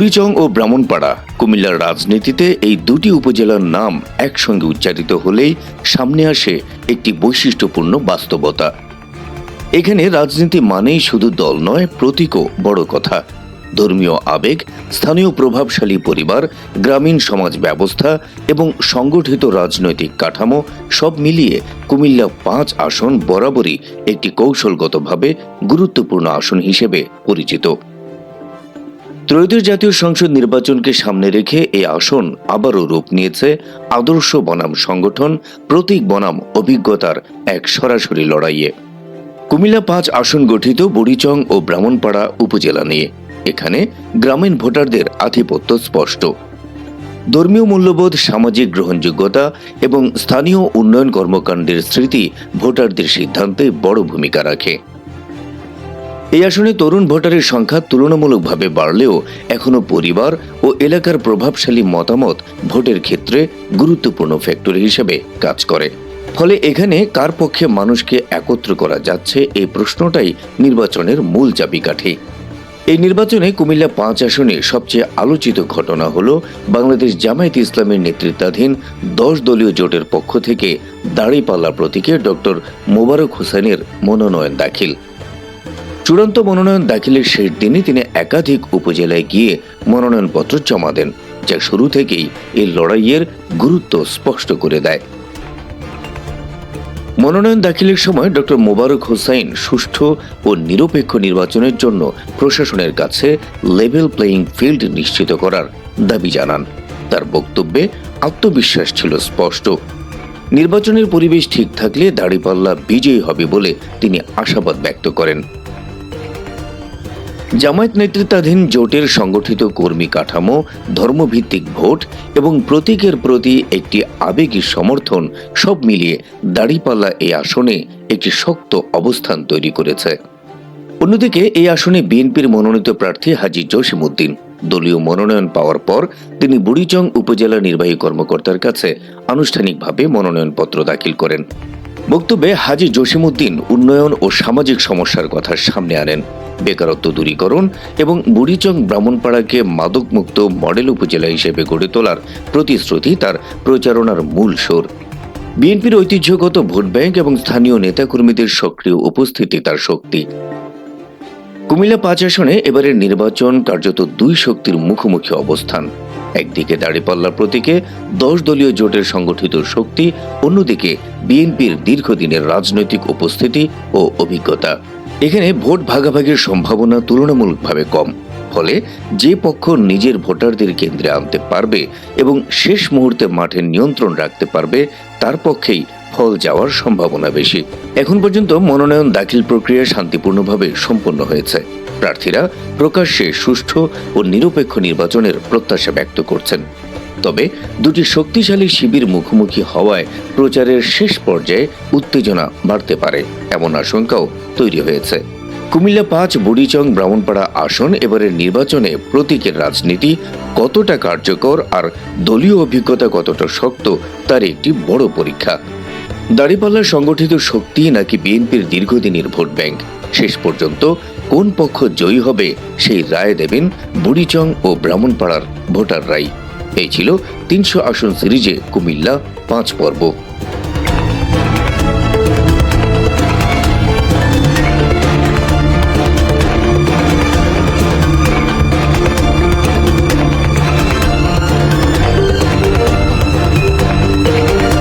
বুড়িচং ও ব্রাহ্মণপাড়া, কুমিল্লার রাজনীতিতে এই দুটি উপজেলার নাম একসঙ্গে উচ্চারিত হলেই সামনে আসে একটি বৈশিষ্ট্যপূর্ণ বাস্তবতা। এখানে রাজনীতি মানেই শুধু দল নয়, প্রতীকও বড় কথা। ধর্মীয় আবেগ, স্থানীয় প্রভাবশালী পরিবার, গ্রামীণ সমাজ ব্যবস্থা এবং সংগঠিত রাজনৈতিক কাঠামো সব মিলিয়ে কুমিল্লা পাঁচ আসন বরাবরই একটি কৌশলগতভাবে গুরুত্বপূর্ণ আসন হিসেবে পরিচিত। ত্রয়োদশ জাতীয় সংসদ নির্বাচনকে সামনে রেখে এই আসন আবারও রূপ নিয়েছে আদর্শ বনাম সংগঠন, প্রতীক বনাম অভিজ্ঞতার এক সরাসরি লড়াইয়ে। কুমিল্লা পাঁচ আসন গঠিত বুড়িচং ও ব্রাহ্মণপাড়া উপজেলা নিয়ে। এখানে গ্রামীণ ভোটারদের আধিপত্য স্পষ্ট। ধর্মীয় মূল্যবোধ, সামাজিক গ্রহণযোগ্যতা এবং স্থানীয় উন্নয়ন কর্মকাণ্ডের স্মৃতি ভোটারদের সিদ্ধান্তে বড় ভূমিকা রাখে। এই আসনে তরুণ ভোটারের সংখ্যা তুলনামূলকভাবে বাড়লেও এখনও পরিবার ও এলাকার প্রভাবশালী মতামত ভোটের ক্ষেত্রে গুরুত্বপূর্ণ ফ্যাক্টর হিসেবে কাজ করে। ফলে এখানে কার পক্ষে মানুষকে একত্র করা যাচ্ছে এই প্রশ্নটাই নির্বাচনের মূল চাবিকাঠি। এই নির্বাচনে কুমিল্লা পাঁচ আসনে সবচেয়ে আলোচিত ঘটনা হল বাংলাদেশ জামায়াত ইসলামের নেতৃত্বাধীন দশ দলীয় জোটের পক্ষ থেকে দাড়িপাল্লা প্রতীকে ডক্টর মোবারক হোসেনের মনোনয়ন দাখিল। চূড়ান্ত মনোনয়ন দাখিলের শেষ দিনে তিনি একাধিক উপজেলায় গিয়ে মনোনয়নপত্র জমা দেন, যা শুরু থেকেই এই লড়াইয়ের গুরুত্ব স্পষ্ট করে দেয়। মনোনয়ন দাখিলের সময় ডক্টর মোবারক হোসাইন সুষ্ঠু ও নিরপেক্ষ নির্বাচনের জন্য প্রশাসনের কাছে লেভেল প্লেয়িং ফিল্ড নিশ্চিত করার দাবি জানান। তার বক্তব্যে আত্মবিশ্বাস ছিল স্পষ্ট। নির্বাচনের পরিবেশ ঠিক থাকলে দাড়িপাল্লা বিজয়ী হবে বলে তিনি আশাবাদ ব্যক্ত করেন। জামায়াত নেতৃত্বাধীন জোটের সংগঠিত কর্মী কাঠামো, ধর্মভিত্তিক ভোট এবং প্রতীকের প্রতি একটি আবেগী সমর্থন সব মিলিয়ে দাড়িপাল্লা এই আসনে একটি শক্ত অবস্থান তৈরি করেছে। অন্যদিকে এই আসনে বিএনপির মনোনীত প্রার্থী হাজি জসিমউদ্দিন। দলীয় মনোনয়ন পাওয়ার পর তিনি বুড়িচং উপজেলা নির্বাহী কর্মকর্তার কাছে আনুষ্ঠানিকভাবে মনোনয়নপত্র দাখিল করেন। বক্তব্যে হাজি জসিমউদ্দিন উন্নয়ন ও সামাজিক সমস্যার কথা সামনে আনেন। বেকারত্ব দূরীকরণ এবং বুড়িচং ব্রাহ্মণপাড়াকে মাদকমুক্ত মডেল উপজেলা হিসেবে গড়ে তোলার প্রতিশ্রুতি তার প্রচারণার মূল সুর বিএনপির ঐতিহ্যগত ভোট ব্যাংক এবং স্থানীয় নেতাকর্মীদের সক্রিয় উপস্থিতি তার শক্তি। কুমিল্লা পাঁচ আসনে এবারের নির্বাচন কার্যত দুই শক্তির মুখোমুখি অবস্থান। একদিকে দাঁড়িপাল্লা প্রতীকে দশ দলীয় জোটের সংগঠিত শক্তি, অন্যদিকে বিএনপির দীর্ঘদিনের রাজনৈতিক উপস্থিতি ও অভিজ্ঞতা। এখানে ভোট ভাগাভাগির সম্ভাবনা তুলনামূলকভাবে কম। ফলে যে পক্ষ নিজের ভোটারদের কেন্দ্রে আনতে পারবে এবং শেষ মুহূর্তে মাঠের নিয়ন্ত্রণ রাখতে পারবে, তার পক্ষেই ফল যাওয়ার সম্ভাবনা বেশি। এখন পর্যন্ত মনোনয়ন দাখিল প্রক্রিয়া শান্তিপূর্ণভাবে সম্পন্ন হয়েছে। প্রার্থীরা প্রকাশ্যে সুষ্ঠু ও নিরপেক্ষ নির্বাচনের প্রত্যাশা ব্যক্ত করছেন। তবে দুটি শক্তিশালী শিবির মুখোমুখি হওয়ায় প্রচারের শেষ পর্যায়ে উত্তেজনা বাড়তে পারে, এমন আশঙ্কাও তৈরি হয়েছে। কুমিল্লা পাঁচ, বুড়িচং, ব্রাহ্মণপাড়া আসন এবারের নির্বাচনে প্রতীকের রাজনীতি কতটা কার্যকর আর দলীয় অভিজ্ঞতা কতটা শক্ত তার একটি বড় পরীক্ষা। দাড়িপাল্লার সংগঠিত শক্তি নাকি বিএনপির দীর্ঘদিনের ভোট ব্যাংক? শেষ পর্যন্ত কোন পক্ষ জয়ী হবে সেই রায় দেবেন বুড়িচং ও ব্রাহ্মণপাড়ার ভোটাররাই। এই ছিল তিনশো আসন সিরিজে কুমিল্লা পাঁচ পর্ব।